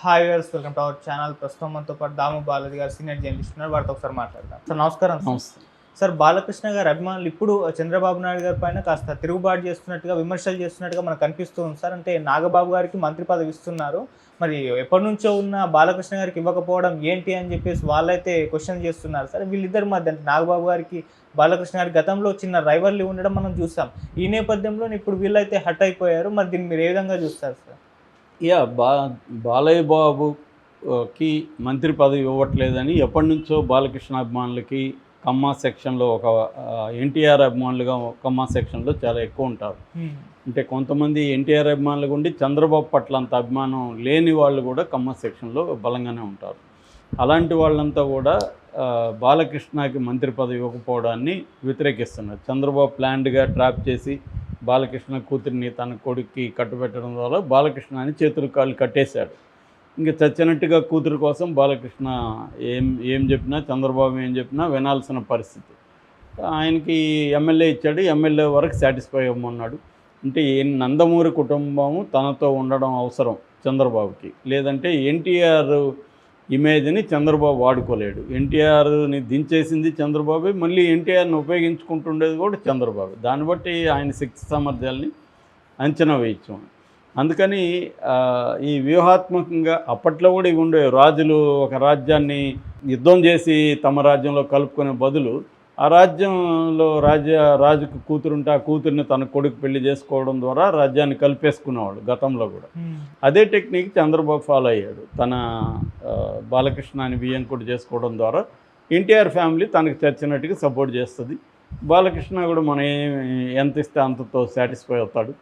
Hi viewers welcome to our channel ప్రస్తుతం మనతో పాటు దాము బాలాజీ గారు సీనియర్ జర్నలిస్ట్ ఉన్నారు. వారితో ఒకసారి మాట్లాడదాం. సార్ నమస్కారం సార్. బాలకృష్ణ గారు అభిమానులు ఇప్పుడు చంద్రబాబు నాయుడు గారి పైన కాస్త తిరుగుబాటు చేస్తున్నట్టుగా విమర్శలు చేస్తున్నట్టుగా మనకు కనిపిస్తూ ఉంది సార్. అంటే నాగబాబు గారికి మంత్రి పదవి ఇస్తున్నారు. మరి ఎప్పటి నుంచో ఉన్న బాలకృష్ణ గారికి ఇవ్వకపోవడం ఏంటి అని చెప్పేసి వాళ్ళైతే క్వశ్చన్ చేస్తున్నారు సార్. వీళ్ళిద్దరి మధ్య అంటే నాగబాబు గారికి బాలకృష్ణ గారి గతంలో చిన్న రైవర్లీ ఉండడం మనం చూసాం. ఈ నేపథ్యంలో ఇప్పుడు వీళ్ళైతే హట్ అయిపోయారు. మరి దీన్ని మీరు ఏ విధంగా చూస్తారు సార్? యా బా బాలయ్య బాబుకి మంత్రి పదవి ఇవ్వట్లేదని ఎప్పటి నుంచో బాలకృష్ణ అభిమానులకి కమ్మ సెక్షన్లో ఒక ఎన్టీఆర్ అభిమానులుగా కమ్మ సెక్షన్లో చాలా ఎక్కువ ఉంటారు. అంటే కొంతమంది ఎన్టీఆర్ అభిమానులుగా ఉండి చంద్రబాబు పట్ల అంత అభిమానం లేని వాళ్ళు కూడా కమ్మ సెక్షన్లో బలంగానే ఉంటారు. అలాంటి వాళ్ళంతా కూడా బాలకృష్ణకి మంత్రి పదవి ఇవ్వకపోవడాన్ని వ్యతిరేకిస్తున్నారు. చంద్రబాబు ప్లాన్డ్గా ట్రాప్ చేసి బాలకృష్ణ కూతురిని తన కొడుక్కి కట్టుబెట్టడం ద్వారా బాలకృష్ణ అని చేతులు కాళ్ళు కట్టేశాడు. ఇంకా చచ్చినట్టుగా కూతురు కోసం బాలకృష్ణ ఏం ఏం చెప్పినా చంద్రబాబు ఏం చెప్పినా వినాల్సిన పరిస్థితి. ఆయనకి ఎమ్మెల్యే ఇచ్చాడు ఎమ్మెల్యే వరకు సాటిస్ఫై అవ్వమన్నాడు. అంటే నందమూరి కుటుంబము తనతో ఉండడం అవసరం చంద్రబాబుకి. లేదంటే ఎన్టీఆర్ ఇమేజ్ని చంద్రబాబు వాడుకోలేడు. ఎన్టీఆర్ని దించేసింది చంద్రబాబు మళ్ళీ ఎన్టీఆర్ని ఉపయోగించుకుంటుండేది కూడా చంద్రబాబు. దాన్ని బట్టి ఆయన శక్తి సామర్థ్యాల్ని అంచనా వేయించాం అందుకని ఈ వ్యూహాత్మకంగా అప్పట్లో కూడా ఇవి ఉండేవి. రాజులు ఒక రాజ్యాన్ని యుద్ధం చేసి తమ రాజ్యంలో కలుపుకునే బదులు ఆ రాజ్యంలో రాజ్య రాజుకు కూతురుంటే ఆ కూతుర్ని తన కొడుకు పెళ్ళి చేసుకోవడం ద్వారా రాజ్యాన్ని కలిపేసుకునేవాడు గతంలో కూడా. అదే టెక్నిక్ చంద్రబాబు ఫాలో అయ్యాడు. తన ఆ, బాలకృష్ణని బియ్యంకుడు చేసుకోవడం ద్వారా ఎన్టీఆర్ ఫ్యామిలీ తనకు చచ్చినట్టుగా సపోర్ట్ చేస్తుంది. బాలకృష్ణ కూడా మనం ఎంత ఇస్తే అంతతో సాటిస్ఫై అవుతాడు.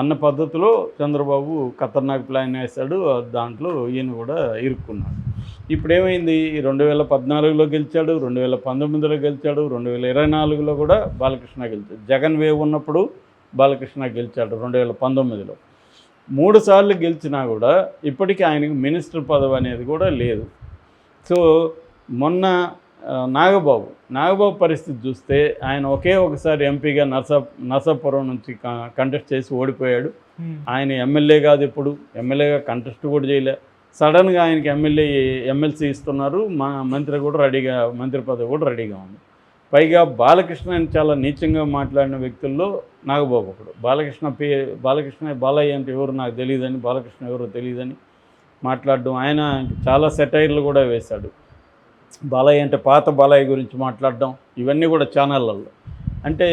అన్న పద్ధతిలో చంద్రబాబు ఖతర్నాక్ ప్లాన్ వేశాడు. దాంట్లో ఈయన కూడా ఇరుక్కున్నాడు. ఇప్పుడు ఏమైంది రెండు వేల పద్నాలుగులో గెలిచాడు రెండు వేల పంతొమ్మిదిలో గెలిచాడు రెండు వేల ఇరవై నాలుగులో కూడా బాలకృష్ణ గెలిచాడు. జగన్ వేవ్ ఉన్నప్పుడు బాలకృష్ణ గెలిచాడు రెండు వేల పంతొమ్మిదిలో. మూడు సార్లు గెలిచినా కూడా ఇప్పటికీ ఆయనకు మినిస్టర్ పదవి అనేది కూడా లేదు. సో మొన్న నాగబాబు. నాగబాబు పరిస్థితి చూస్తే ఆయన ఒకే ఒకసారి ఎంపీగా నర్సా నర్సాపురం నుంచి కంటెస్ట్ చేసి ఓడిపోయాడు. ఆయన ఎమ్మెల్యే కాదు ఇప్పుడు. ఎమ్మెల్యేగా కంటెస్ట్ కూడా చేయలే. సడన్గా ఆయనకి ఎమ్మెల్యే ఎమ్మెల్సీ ఇస్తున్నారు. మా మంత్రి కూడా రెడీగా మంత్రి పదవి కూడా రెడీగా ఉంది. పైగా బాలకృష్ణ అని చాలా నీచంగా మాట్లాడిన వ్యక్తుల్లో నాగబాబు ఒకడు. బాలకృష్ణ పే బాలకృష్ణ బాలయ్య అంటే ఎవరు నాకు తెలియదని బాలకృష్ణ ఎవరో తెలియదని మాట్లాడడం ఆయన చాలా సెటైర్లు కూడా వేశాడు. బాలయ్య అంటే పాత బాలయ్య గురించి మాట్లాడడం ఇవన్నీ కూడా ఛానళ్ళల్లో. అంటే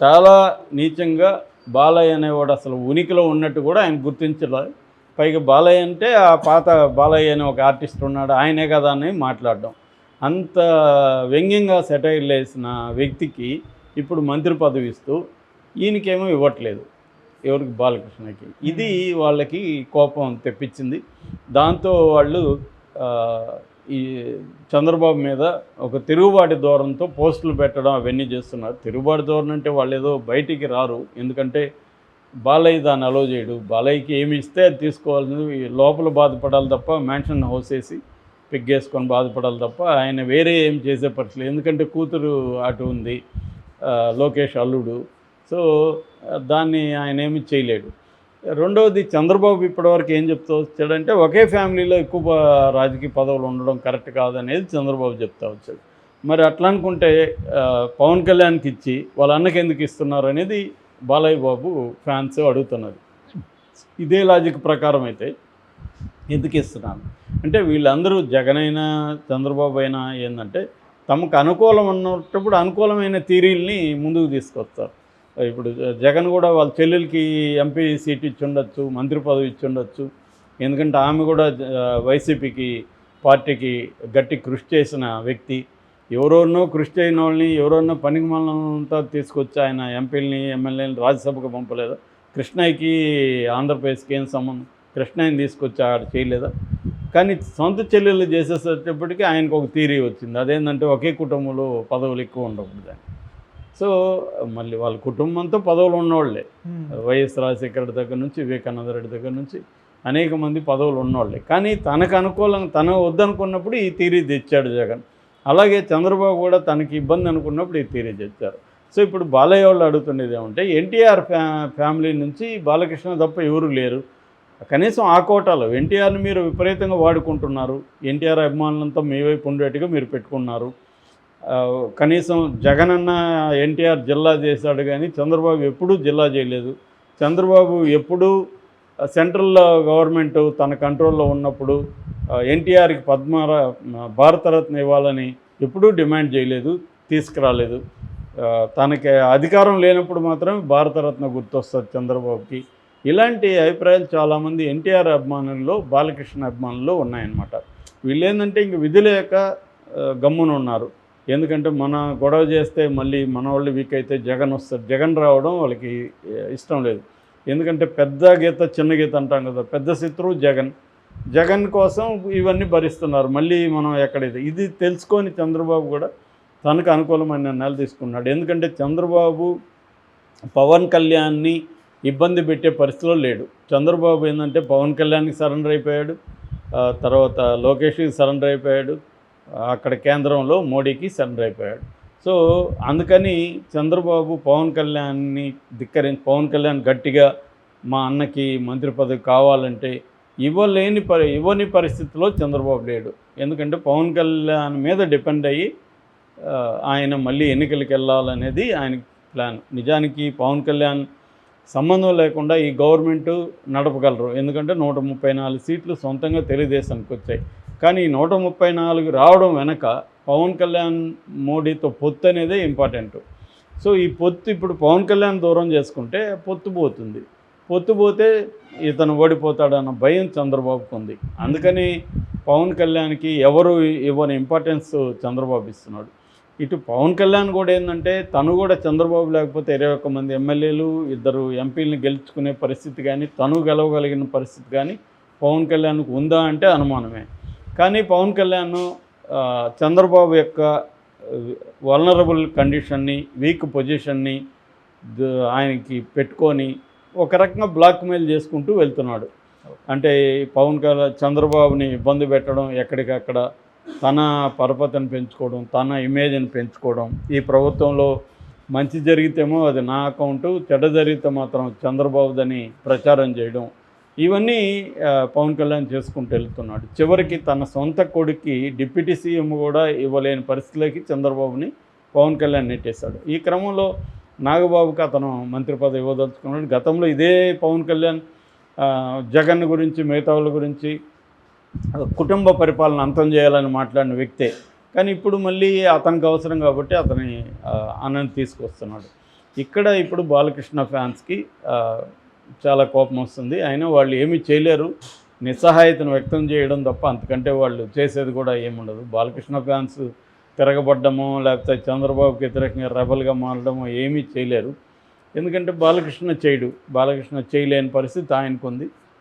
చాలా నీచంగా బాలయ్య అనేవాడు అసలు ఉనికిలో ఉన్నట్టు కూడా ఆయన గుర్తించలేదు పైగా బాలయ్య అంటే ఆ పాత బాలయ్య అనే ఒక ఆర్టిస్ట్ ఉన్నాడు ఆయనే కదా అని మాట్లాడడం. అంత వ్యంగ్యంగా సెటైర్లు వేసిన వ్యక్తికి ఇప్పుడు మంత్రి పదవి ఇస్తూ ఈయనకేమో ఇవ్వట్లేదు ఎవరికి బాలకృష్ణకి. ఇది వాళ్ళకి కోపం తెప్పించింది. దాంతో వాళ్ళు ఈ చంద్రబాబు మీద ఒక తిరుగుబాటు ధోరణితో పోస్టులు పెట్టడం అవన్నీ చేస్తున్నారు. తిరుగుబాటు ధోరణి అంటే వాళ్ళు ఏదో బయటికి రారు. ఎందుకంటే బాలయ్య దాన్ని అలో చేయడు. బాలయ్యకి ఏమి ఇస్తే అది తీసుకోవాల్సింది. ఈ లోపల బాధపడాలి తప్ప మ్యాన్షన్ హౌస్ వేసి పిగ్గేసుకొని బాధపడాలి తప్ప ఆయన వేరే ఏం చేసే పరిస్థితి ఎందుకంటే కూతురు అటు ఉంది. లోకేష్ అల్లుడు. సో దాన్ని ఆయన ఏమి చేయలేడు. రెండవది చంద్రబాబు ఇప్పటివరకు ఏం చెప్తూ వచ్చాడంటే ఒకే ఫ్యామిలీలో ఎక్కువ రాజకీయ పదవులు ఉండడం కరెక్ట్ కాదనేది చంద్రబాబు చెప్తా వచ్చాడు. మరి అట్లా అనుకుంటే పవన్ కళ్యాణ్కి ఇచ్చి వాళ్ళ అన్నకి ఎందుకు ఇస్తున్నారు అనేది బాలయ్య బాబు ఫ్యాన్స్ అడుగుతున్నారు. ఇదే లాజిక్ ప్రకారం అయితే ఎందుకు ఇస్తున్నాను అంటే వీళ్ళందరూ జగన్ అయినా చంద్రబాబు అయినా ఏంటంటే తమకు అనుకూలం ఉన్నప్పుడు అనుకూలమైన థీరీల్ని ముందుకు తీసుకొస్తారు. ఇప్పుడు జగన్ కూడా వాళ్ళ చెల్లెలకి ఎంపీ సీట్ ఇచ్చి ఉండొచ్చు మంత్రి పదవి ఇచ్చి ఉండొచ్చు ఎందుకంటే ఆమె కూడా వైసీపీకి పార్టీకి గట్టి కృషి చేసిన వ్యక్తి. ఎవరోనో కృషి చేయని వాళ్ళని ఎవరోనో పనికి మనంతా తీసుకొచ్చి ఆయన ఎంపీలని ఎమ్మెల్యేని రాజ్యసభకు పంపలేదు? కృష్ణయ్యకి ఆంధ్రప్రదేశ్కి ఏం సంబంధం? కృష్ణయ్యని తీసుకొచ్చి ఆడ చేయలేదా? కానీ సొంత చెల్లెళ్ళు చేసేసేటప్పటికీ ఆయనకు ఒక థీరీ వచ్చింది. అదేంటంటే ఒకే కుటుంబంలో పదవులు ఎక్కువ ఉండకూడదు సో మళ్ళీ వాళ్ళ కుటుంబంతో పదవులు ఉన్నవాళ్ళే వైఎస్ రాజశేఖర రెడ్డి దగ్గర నుంచి వివేకానంద రెడ్డి దగ్గర నుంచి అనేక మంది పదవులు ఉన్నవాళ్ళే కానీ తనకు అనుకూలంగా తను వద్దనుకున్నప్పుడు ఈ తీరీ తెచ్చాడు జగన్. అలాగే చంద్రబాబు కూడా తనకి ఇబ్బంది అనుకున్నప్పుడు ఈ తీరీ తెచ్చారు. సో ఇప్పుడు బాలయ్య వాళ్ళు అడుగుతున్నది ఏమంటే ఎన్టీఆర్ ఫ్యా ఫ్యామిలీ నుంచి బాలకృష్ణ తప్ప ఎవరు లేరు. కనీసం ఆ కోటాలో ఎన్టీఆర్ని మీరు విపరీతంగా వాడుకుంటున్నారు. ఎన్టీఆర్ అభిమానులంతా మీ వైపు ఉండేట్టుగా మీరు పెట్టుకున్నారు. కనీసం జగన్ అన్న ఎన్టీఆర్ జిల్లా చేశాడు కానీ చంద్రబాబు ఎప్పుడూ జిల్లా చేయలేదు. చంద్రబాబు ఎప్పుడూ సెంట్రల్ గవర్నమెంట్ తన కంట్రోల్లో ఉన్నప్పుడు ఎన్టీఆర్కి పద్మ భారతరత్న ఇవ్వాలని ఎప్పుడూ డిమాండ్ చేయలేదు తీసుకురాలేదు. తనకి అధికారం లేనప్పుడు మాత్రమే భారతరత్న గుర్తొస్తుంది చంద్రబాబుకి. ఇలాంటి అభిప్రాయాలు చాలామంది ఎన్టీఆర్ అభిమానుల్లో బాలకృష్ణ అభిమానుల్లో ఉన్నాయన్నమాట. వీళ్ళు ఏంటంటే ఇంక విధులేక గమ్మున ఉన్నారు ఎందుకంటే మన గొడవ చేస్తే మళ్ళీ మన వాళ్ళు వీక్ అయితే జగన్ వస్తారు జగన్ రావడం వాళ్ళకి ఇష్టం లేదు. ఎందుకంటే పెద్ద గీత చిన్న గీత అంటాం కదా పెద్ద శత్రువు జగన్. జగన్ కోసం ఇవన్నీ భరిస్తున్నారు. మళ్ళీ మనం ఎక్కడైతే ఇది తెలుసుకొని చంద్రబాబు కూడా తనకు అనుకూలమైన నిర్ణయాలు తీసుకున్నాడు. ఎందుకంటే చంద్రబాబు పవన్ కళ్యాణ్ని ఇబ్బంది పెట్టే పరిస్థితిలో లేడు. చంద్రబాబు ఏంటంటే పవన్ కళ్యాణ్కి సరెండర్ అయిపోయాడు. తర్వాత లోకేష్కి సరెండర్ అయిపోయాడు. అక్కడ కేంద్రంలో మోడీకి సరెండర్ అయిపోయాడు. సో అందుకని చంద్రబాబు పవన్ కళ్యాణ్ని ధిక్కరించి పవన్ కళ్యాణ్ గట్టిగా మా అన్నకి మంత్రి పదవి కావాలంటే ఇవ్వలేని పరి ఇవ్వని పరిస్థితిలో చంద్రబాబు లేడు. ఎందుకంటే పవన్ కళ్యాణ్ మీద డిపెండ్ అయ్యి ఆయన మళ్ళీ ఎన్నికలకు వెళ్ళాలనేది ఆయన ప్లాన్. నిజానికి పవన్ కళ్యాణ్ సంబంధం లేకుండా ఈ గవర్నమెంట్ నడపగలరు. ఎందుకంటే నూట ముప్పై నాలుగు సీట్లు సొంతంగా తెలుగుదేశానికి వచ్చాయి. కానీ నూట ముప్పై నాలుగు రావడం వెనక పవన్ కళ్యాణ్ మోడీతో పొత్తు అనేదే ఇంపార్టెంట్ సో ఈ పొత్తు ఇప్పుడు పవన్ కళ్యాణ్ దూరం చేసుకుంటే పొత్తు పోతుంది. పొత్తు పోతే ఇతను ఓడిపోతాడన్న భయం చంద్రబాబుకు ఉంది. అందుకని పవన్ కళ్యాణ్కి ఎవరు ఇవ్వని ఇంపార్టెన్స్ చంద్రబాబు ఇస్తున్నాడు. ఇటు పవన్ కళ్యాణ్ కూడా ఏంటంటే తను కూడా చంద్రబాబు లేకపోతే ఇరవై ఒక్క మంది ఎమ్మెల్యేలు ఇద్దరు ఎంపీలను గెలుచుకునే పరిస్థితి కానీ తను గెలవగలిగిన పరిస్థితి కానీ పవన్ కళ్యాణ్కు ఉందా అంటే అనుమానమే. కానీ పవన్ కళ్యాణ్ చంద్రబాబు యొక్క వలనరబుల్ కండిషన్ని వీక్ పొజిషన్ని ఆయనకి పెట్టుకొని ఒక రకంగా బ్లాక్మెయిల్ చేసుకుంటూ వెళ్తున్నాడు. అంటే పవన్ కళ్యాణ్ చంద్రబాబుని ఇబ్బంది పెట్టడం ఎక్కడికక్కడ తన పరపతిని పెంచుకోవడం తన ఇమేజ్ని పెంచుకోవడం ఈ ప్రభుత్వంలో మంచి జరిగితేమో అది నా అకౌంటు చెడ్డ జరిగితే మాత్రం చంద్రబాబుదని ప్రచారం చేయడం ఇవన్నీ పవన్ కళ్యాణ్ చేసుకుంటూ వెళ్తున్నాడు. చివరికి తన సొంత కొడుక్కి డిప్యూటీ సీఎం కూడా ఇవ్వలేని పరిస్థితిలోకి చంద్రబాబుని పవన్ కళ్యాణ్ నెట్టేశాడు. ఈ క్రమంలో నాగబాబుకి అతను మంత్రి పదవి ఇవ్వదలుచుకున్నాడు. గతంలో ఇదే పవన్ కళ్యాణ్ జగన్ గురించి మిగతా గురించి కుటుంబ పరిపాలన అంతం చేయాలని మాట్లాడిన వ్యక్తే. కానీ ఇప్పుడు మళ్ళీ అతనికి అవసరం కాబట్టి అతని ఆ, అన్నని తీసుకొస్తున్నాడు. ఇక్కడ ఇప్పుడు బాలకృష్ణ ఫ్యాన్స్కి చాలా కోపం వస్తుంది. అయినా వాళ్ళు ఏమీ చేయలేరు. నిస్సహాయతను వ్యక్తం చేయడం తప్ప అంతకంటే వాళ్ళు చేసేది కూడా ఏముండదు బాలకృష్ణ ఫ్యాన్స్ తిరగబడ్డమో లేకపోతే చంద్రబాబుకి వ్యతిరేకంగా రెబల్గా మారడము ఏమీ చేయలేరు. ఎందుకంటే బాలకృష్ణ చేయడు. బాలకృష్ణ చేయలేని పరిస్థితి ఆయనకు ఉంది